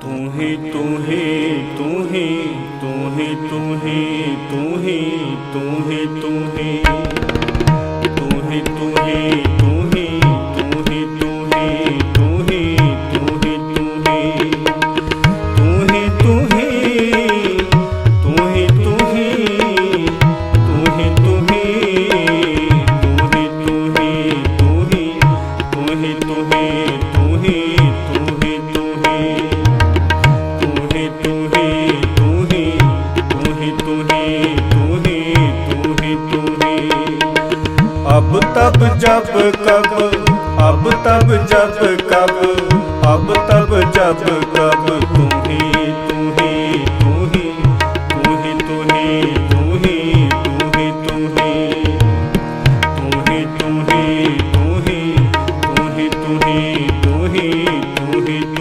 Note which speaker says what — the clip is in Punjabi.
Speaker 1: ਤੂੰ ਹੀ ਤੂੰ ਹੀ ਤੂੰ ਹੀ ਤੂੰ ਹੀ ਤੂੰ ਹੀ ਤੂੰ ਹੀ ਤੂੰ ਹੀ ਤੂੰ ਹੀ। ਤੁਮੀ ਅਬ ਤਬ ਜਪ ਕਬ ਅਬ ਤਬ ਜਪ ਕਬ ਅਬ ਤਬ ਜਪ ਕਬ ਤੁਮੀ ਤੁਮੀ ਤੁਮੀ ਤੁਮੀ ਤੁਮੀ ਤੁਮੀ ਤੁਮੀ ਤੁਮੀ ਤੁਮੀ ਤੁਮੀ ਤੁਮੀ ਤੁਮੀ ਤੁਮੀ ਤੁਮੀ